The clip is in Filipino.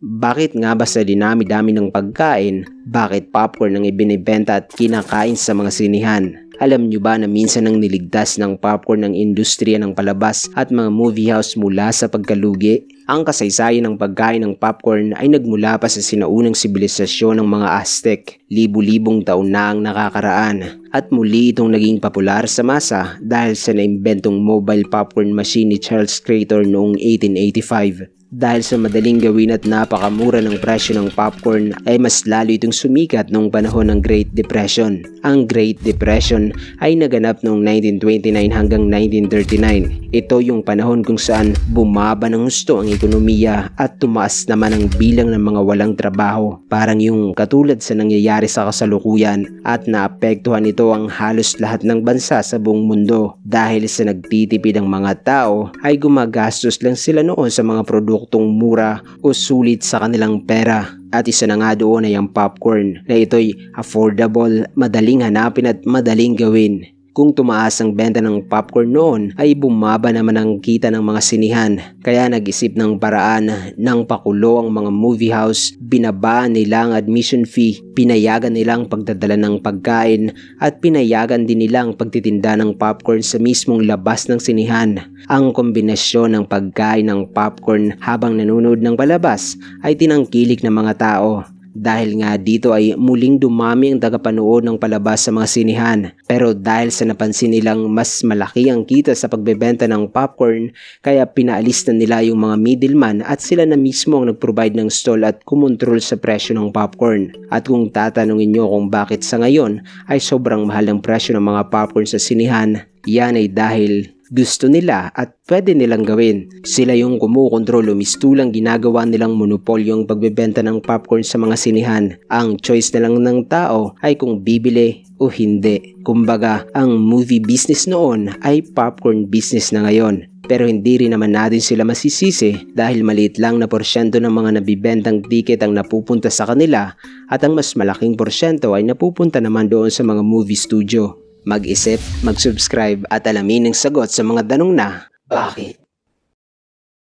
Bakit nga ba sa dinami-dami ng pagkain, bakit popcorn ang ibinibenta at kinakain sa mga sinihan? Alam nyo ba na minsan ang niligtas ng popcorn ng industriya ng palabas at mga movie house mula sa pagkalugi? Ang kasaysayan ng pagkain ng popcorn ay nagmula pa sa sinaunang sibilisasyon ng mga Aztec, libu-libong taon na ang nakakaraan. At muli itong naging popular sa masa dahil sa naimbentong mobile popcorn machine ni Charles Crator noong 1885. Dahil sa madaling gawin at napakamura ng presyo ng popcorn ay mas lalo itong sumikat noong panahon ng Great Depression. Ang Great Depression ay naganap noong 1929 hanggang 1939. Ito yung panahon kung saan bumaba ng gusto ang ekonomiya at tumaas naman ang bilang ng mga walang trabaho. Parang yung katulad sa nangyayari sa kasalukuyan at naapektuhan ito ang halos lahat ng bansa sa buong mundo. Dahil sa nagtitipid ang mga tao ay gumagastos lang sila noon sa mga produktong mura o sulit sa kanilang pera. At isa na nga doon ay ang popcorn na ito'y affordable, madaling hanapin at madaling gawin. Kung tumaas ang benta ng popcorn noon ay bumaba naman ang kita ng mga sinihan. Kaya nag-isip ng paraan ng pakulo ang mga movie house, binabaan nila ang admission fee, pinayagan nilang pagdadala ng pagkain at pinayagan din nilang pagtitinda ng popcorn sa mismong labas ng sinihan. Ang kombinasyon ng pagkain ng popcorn habang nanonood ng palabas ay tinangkilik ng mga tao. Dahil nga dito ay muling dumami ang tagapanood ng palabas sa mga sinihan. Pero dahil sa napansin nilang mas malaki ang kita sa pagbebenta ng popcorn, kaya pinaalis na nila yung mga middleman at sila na mismo ang nag-provide ng stall at kumontrol sa presyo ng popcorn. At kung tatanungin nyo kung bakit sa ngayon ay sobrang mahal ang presyo ng mga popcorn sa sinihan, yan ay dahil gusto nila at pwede nilang gawin. Sila yung kumukontrol o mistulang ginagawa nilang monopolyo ang pagbebenta ng popcorn sa mga sinihan. Ang choice na lang ng tao ay kung bibili o hindi. Kumbaga, ang movie business noon ay popcorn business na ngayon. Pero hindi rin naman natin sila masisisi dahil maliit lang na porsyento ng mga nabibentang ticket ang napupunta sa kanila at ang mas malaking porsyento ay napupunta naman doon sa mga movie studio. Mag-isip, mag-subscribe at alamin ang sagot sa mga tanong na Bakit?